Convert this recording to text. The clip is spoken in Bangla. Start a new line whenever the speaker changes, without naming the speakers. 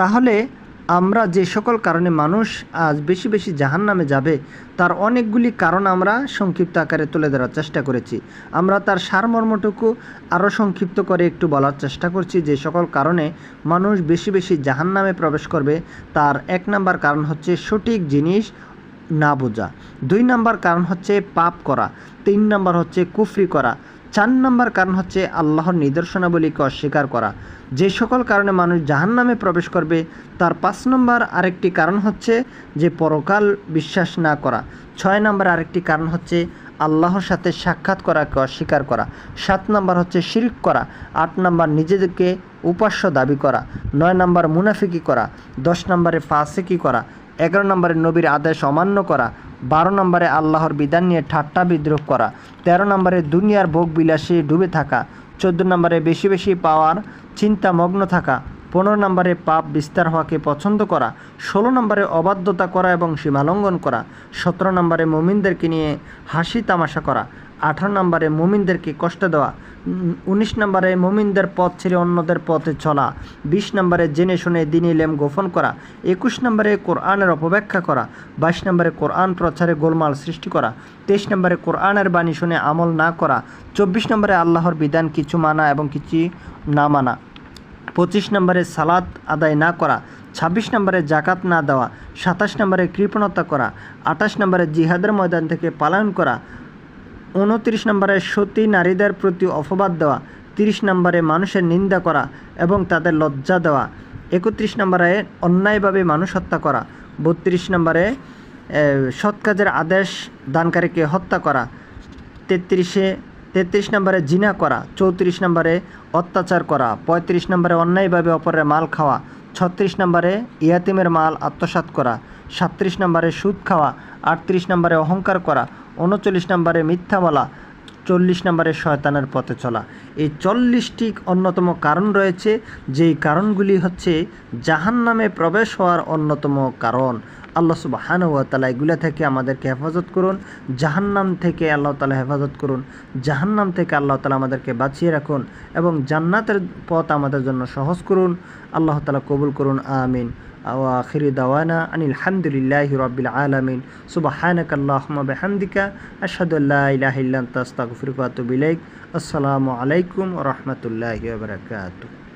তাহলে আমরা যে সকল কারণে মানুষ আজ বেশি বেশি জাহান নামে যাবে, তার অনেকগুলি কারণ আমরা সংক্ষিপ্ত আকারে তুলে ধরার চেষ্টা করেছি। আমরা তার সারমর্মটুকু আরও সংক্ষিপ্ত করে একটু বলার চেষ্টা করছি যে সকল কারণে মানুষ বেশি বেশি জাহান নামে প্রবেশ করবে, তার এক নাম্বার কারণ হচ্ছে সঠিক জিনিস না বোঝা। দুই নাম্বার কারণ হচ্ছে পাপ করা। তিন নাম্বার হচ্ছে কুফরি করা। চার নাম্বার কারণ হচ্ছে আল্লাহর নিদর্শনাবলীকে অস্বীকার করা। যে সকল কারণে মানুষ জাহান নামে প্রবেশ করবে, তার পাঁচ নম্বর আরেকটি কারণ হচ্ছে যে পরকাল বিশ্বাস না করা। ছয় নম্বর আরেকটি কারণ হচ্ছে আল্লাহর সাথে সাক্ষাৎ করাকে অস্বীকার করা। সাত নম্বর হচ্ছে শিরিক করা। আট নম্বর নিজেদেরকে উপাস্য দাবি করা। নয় নম্বর মুনাফিকি করা। দশ নম্বরে ফাসিকি করা। এগারো নম্বরে নবীর আদেশ অমান্য করা। বারো নম্বরে আল্লাহর বিধান নিয়ে ঠাট্টা বিদ্রোহ করা, তেরো নম্বরে দুনিয়ার ভোগ বিলাসে ডুবে থাকা, চোদ্দ নম্বরে বেশি বেশি পাওয়ার চিন্তা মগ্ন থাকা পনেরো নম্বরে পাপ বিস্তার হওয়াকে পছন্দ করা, ষোলো নম্বরে অবাধ্যতা করা এবং সীমালঙ্ঘন করা, সতেরো নম্বরে মুমিনদেরকে নিয়ে হাসি তামাশা করা, আঠারো নম্বরে মুমিনদেরকে কষ্ট দেওয়া, উনিশ নম্বরে মুমিনদের পথ ছেড়ে অন্যদের পথে চলা, বিশ নম্বরে জেনে শুনে দিন ইলেম গোপন করা, একুশ নম্বরে কোরআনের অপব্যাখ্যা করা, বাইশ নম্বরে কোরআন প্রচারে গোলমাল সৃষ্টি করা, তেইশ নম্বরে কোরআনের বাণী শুনে আমল না করা, চব্বিশ নম্বরে আল্লাহর বিধান কিছু মানা এবং কিছু না মানা। পঁচিশ নম্বরে সালাত আদায় না করা, ছাব্বিশ নম্বরে জাকাত না দেওয়া, সাতাশ নম্বরে কৃপণতা করা, আঠাশ নম্বরে জিহাদের ময়দান থেকে পালায়ন করা, উনত্রিশ নম্বরে সতী নারীদের প্রতি অপবাদ দেওয়া, তিরিশ নম্বরে মানুষের নিন্দা করা এবং তাদের লজ্জা দেওয়া, একত্রিশ নম্বরে অন্যায়ভাবে মানুষ হত্যা করা, বত্রিশ নম্বরে সৎ কাজের আদেশ দানকারীকে হত্যা করা, তেত্রিশে তেত্রিশ নম্বরে জিনা করা, চৌত্রিশ নম্বরে অত্যাচার করা, পঁয়ত্রিশ নম্বরে অন্যায়ভাবে অপরের মাল খাওয়া, ছত্রিশ নম্বরে ইয়াতিমের মাল আত্মসাত করা, সাতত্রিশ নম্বরে সুদ খাওয়া, আটত্রিশ নম্বরে অহংকার করা, উনচল্লিশ নম্বরে মিথ্যা বলা চল্লিশ নম্বরে শয়তানের পথে চলা। এই চল্লিশটি অন্যতম কারণ রয়েছে, যেই কারণগুলি হচ্ছে জাহান নামে প্রবেশ হওয়ার অন্যতম কারণ। আল্লাহ সুবাহান তালা এগুলো থেকে আমাদেরকে হেফাজত করুন, জাহান্নাম থেকে আল্লাহ তালা হেফাজত করুন, জাহান্নাম থেকে আল্লাহ তালা আমাদেরকে বাঁচিয়ে রাখুন এবং জান্নাতের পথ আমাদের জন্য সহজ করুন। আল্লাহ তালা কবুল করুন, আমিন। وآخر دعوانا أن الحمد لله رب العالمين. سبحانك اللهم بحمدك. أشهد أن لا إله إلا أنت أستغفرك وأتوب إليك. السلام عليكم ورحمة الله وبركاته.